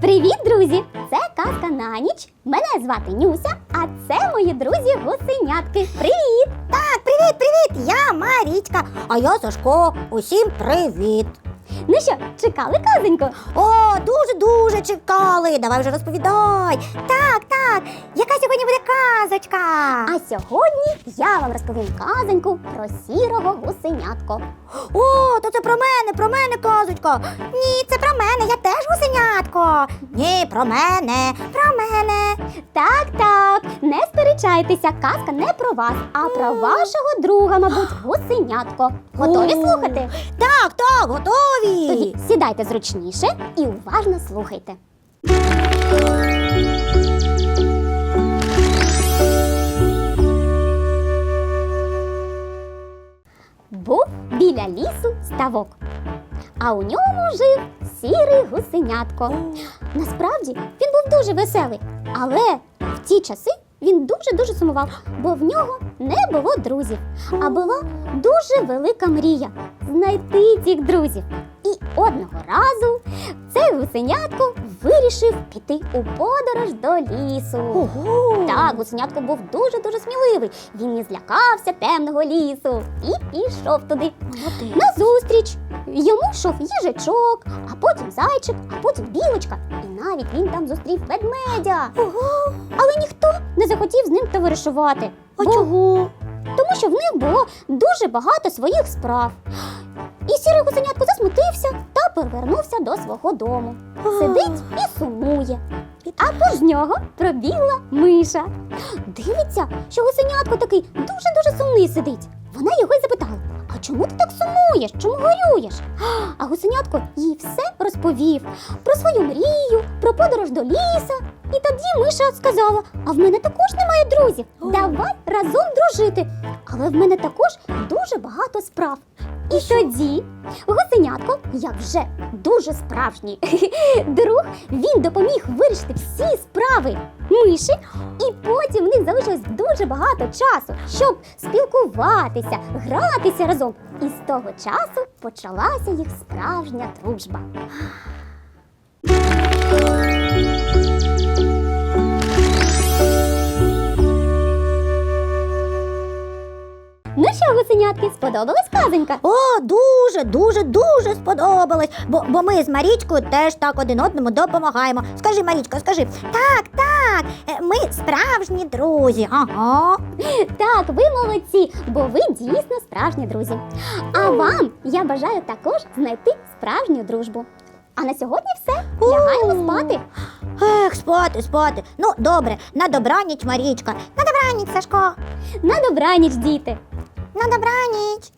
Привіт, друзі! Це казка на. Мене звати Нюся, а це мої друзі гусенятки. Привіт! Так, привіт, привіт! Я Марічка, а я Сашко. Усім привіт. Ну що, чекали казоньку? О, дуже-дуже чекали. Давай вже розповідай. Так, так. Яка сьогодні буде казочка? А сьогодні я вам розповім казоньку про сірого гусенятко. О, то це про мене, про мене казочка. Ні, це про мене, я теж гусенятко. Ні, про мене, про мене. Так, так, не сперечайтеся, казка не про вас, а про вашого друга, мабуть, гусенятко. Готові слухати? Так, так, готові. Тоді сідайте зручніше і уважно слухайте. Біля лісу ставок, а у ньому жив сірий гусенятко. Насправді він був дуже веселий, але в ті часи він дуже-дуже сумував, бо в нього не було друзів, а була дуже велика мрія знайти цих друзів. І одного разу цей гусенятко вирішив піти у подорож до лісу. Ого. Так, гусенятко був дуже-дуже сміливий. Він не злякався темного лісу і пішов туди. Молодець. Назустріч йому йшов їжачок, а потім зайчик, а потім білочка. І навіть він там зустрів ведмедя. Ого. Але ніхто не захотів з ним товаришувати. А бо- чого? Тому що в них було дуже багато своїх справ. І сірий гусенятко засмутився та повернувся до свого дому. Сидить і сумує. А повз нього пробігла миша. Дивиться, що гусенятко такий дуже-дуже сумний сидить. Вона його й запитала: А чому ти так сумуєш? Чому горюєш? А гусенятко їй все розповів про свою мрію, про подорож до ліса. І тоді миша сказала: А в мене також немає друзів. Давай разом дружити. Але в мене також дуже багато справ. І тоді гусенятко, як вже дуже справжній друг, він допоміг вирішити всі справи миші, і потім в них залишилось дуже багато часу, щоб спілкуватися, гратися разом. І з того часу почалася їх справжня дружба. Ну що, гусенятки, сподобалась казонька? О, дуже, дуже, дуже сподобалось. Бо, бо ми з Марічкою теж так один одному допомагаємо. Скажи, Марічко, скажи, так, так, е, ми справжні друзі. Ага. Так, ви молодці, бо ви дійсно справжні друзі. А вам я бажаю також знайти справжню дружбу. А на сьогодні все. Лягаємо спати. Ех, спати, спати. Ну, добре, на добраніч, Марічка. На добраніч, Сашко. На добраніч, діти. На добраніч.